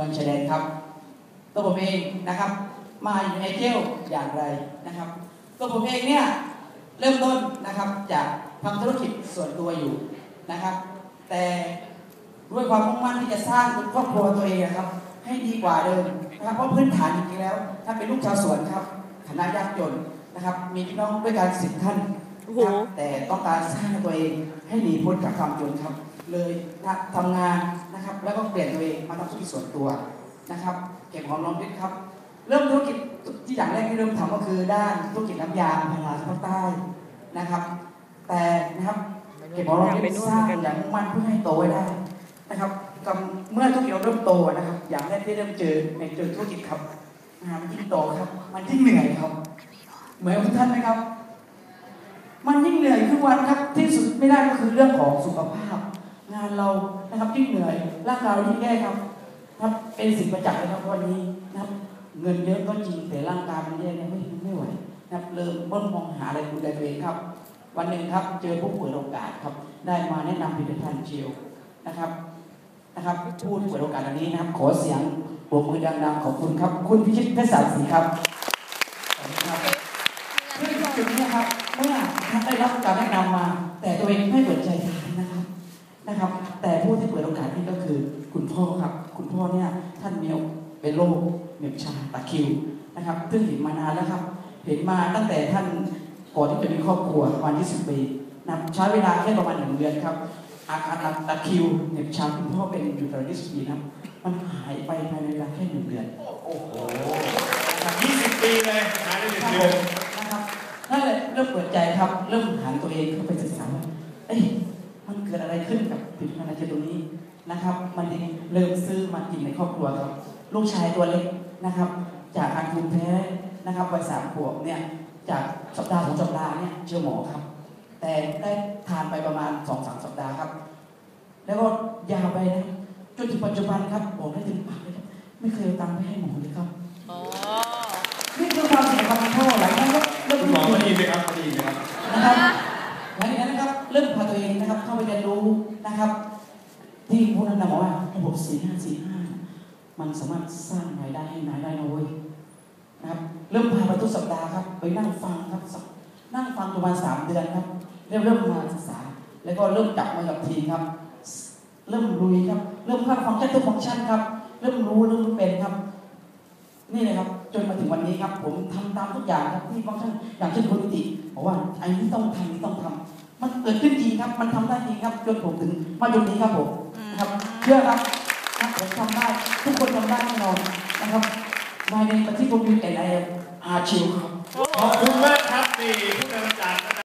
มืองชายแดนครับ ตัวผมเองนะครับ มาอยู่ในเจลอย่างไรนะครับ ตัวผมเองเนี่ยเริ่มต้นนะครับจากทำธุรกิจส่วนตัวอยู่นะครับ แต่ด้วยความมุ่งมั่นที่จะสร้างครอบครัวตัวเองนะครับ ให้ดีกว่าเดิมนะครับ เพราะพื้นฐานจริงๆแล้ว ถ้าเป็นลูกชาวสวนครับฐานะยากจนนะครับ มีพี่น้องด้วยกันสิบท่านโอ้โหครับแต่ต้องการสร้างตัวเองให้หนีพ้นจากความจนครับ เลยนะทำงานนะครับ แล้วก็เปลี่ยนตัวเองมาทำธุรกิจส่วนตัวนะครับ เก็บหอมรอมริบครับ เริ่มธุรกิจที่อย่างแรกที่เริ่มทำก็คือด้านธุรกิจน้ำยางทางภาคใต้นะครับ แต่นะครับเก็บหอมรอมริบสร้างอย่างมุ่งมั่นเพื่อให้โตไว้ได้นะครับกับเมื่อธุรกิจเราเริ่มโตนะครับ อย่างแรกที่เริ่มเจอในเจอธุรกิจครับมันยิ่งโตครับ มันยิ่งเหนื่อยครับ เหมือนทุกท่านไหมครับ มันยิ่งเหนื่อยทุกวันครับที่สุดไม่ได้ก็คือเรื่องของสุขภาพ งานเรานะครับยิ่งเหนื่อยร่างกายเรายิ่งแย่ครับครับเป็นสิ่งประจักษ์เลยครับวันนี้นะครับเงินเยอะก็จริงแต่ร่างกายมันแย่เนี่ยไม่ไม่ไหวนะครับเริ่มเริ่มมองหาอะไรดูแลตัวเองครับ วันหนึ่งครับ เจอผู้เปิดโอกาสครับ ได้มาแนะนำผลิตภัณฑ์เจลนะครับนะครับผู้เปิดโอกาสอันนี้นะครับ ขอเสียงปรบมือดังๆขอบคุณครับ คุณพิชิตเพชรสารศรีครับขอบคุณครับเรื่องจุดนี้ครับเมื่อท่านได้รับการแนะนำมา แต่ตัวเองไม่เปิดใจทาน นะครับนะครับ แต่ผู้ที่เปิดโอกาสนี้ก็คือคุณพ่อครับ คุณพ่อเนี่ยท่านมีเป็นโรคเหน็บชาตะคริวนะครับ ซึ่งเห็นมานานแล้วครับ เห็นมาตั้งแต่ท่านก่อนที่จะมีครอบครัวประมาณ20ปีนะครับใช้เวลาแค่ประมาณหนึ่งเดือนครับ อาการตะคริวเหน็บชาคุณพ่อเป็นอยู่ตลอด20ปีนะครับมันหายไปภายในเวลาแค่หนึ่งเดือน โอ้โหยี่สิบปีเลยหายไปหนึ่งครับเดืผอนมนะครับนั่นแหละเริ่มเปิดใจครับ เริ่มหันตัวเองเข้าไปศึกษาว่าเอ้ยมันเกิดอะไรขึ้นกับผลิตภัณฑ์เจตัวนี้นะครับ มันเองเริ่มซื้อมากินในครอบครัวครับ ลูกชายตัวเล็กนะครับ จากอาการภูมิแพ้นะครับวัยสามขวบเนี่ยจากสัปดาห์สองสัปดาห์เนี่ยเจอหมอครับ แต่ได้ทานไปประมาณสองสามสัปดาห์ครับ แล้วก็ยาวไปนะจนถึงปัจจุบันครับบอกได้ถึงปากเลยครับไม่เคยเอาตังค์ไปให้หมอเลยครับอ๋อนี่คือความเสี่ยงของพ่อหลังจากนั้นก็เริ่มคุณหมอมาดีไหมครับมาดีไหมครับนะครับ ที่ผู้นั้นบอกว่าระบบสี่ห้าสี่ห้ามันสามารถสร้างรายได้ให้นายได้นะเว้ยนะครับเริ่มพาไปทุกสัปดาห์ครับ ไปนั่งฟังครับสักนั่งฟังประมาณสามเดือนครับ เริ่มเริ่มมาศึกษา แล้วก็เริ่มจับมือกับทีมครับ เริ่มลุยครับ เริ่มเข้าฟังก์ชันทุกฟังก์ชันครับ เริ่มรู้เริ่มเป็นครับ นี่เลยครับ จนมาถึงวันนี้ครับ ผมทำตามทุกอย่างครับที่ฟังก์ชันอย่างเช่นคุณนิติบอกว่าไอ้นี่ต้องทำนี่ต้องทำมันเกิดขึ้นจริงครับ มันทำได้จริงครับจนผมถึงมาจุดนี้ครับผม เชื่อครับนะผมทำได้ ทุกคนทำได้แน่นอนนะครับมาในประเทศผมรีเอเไออาชิวครับ ขอบคุณมากครับนี่ผู้กำกับ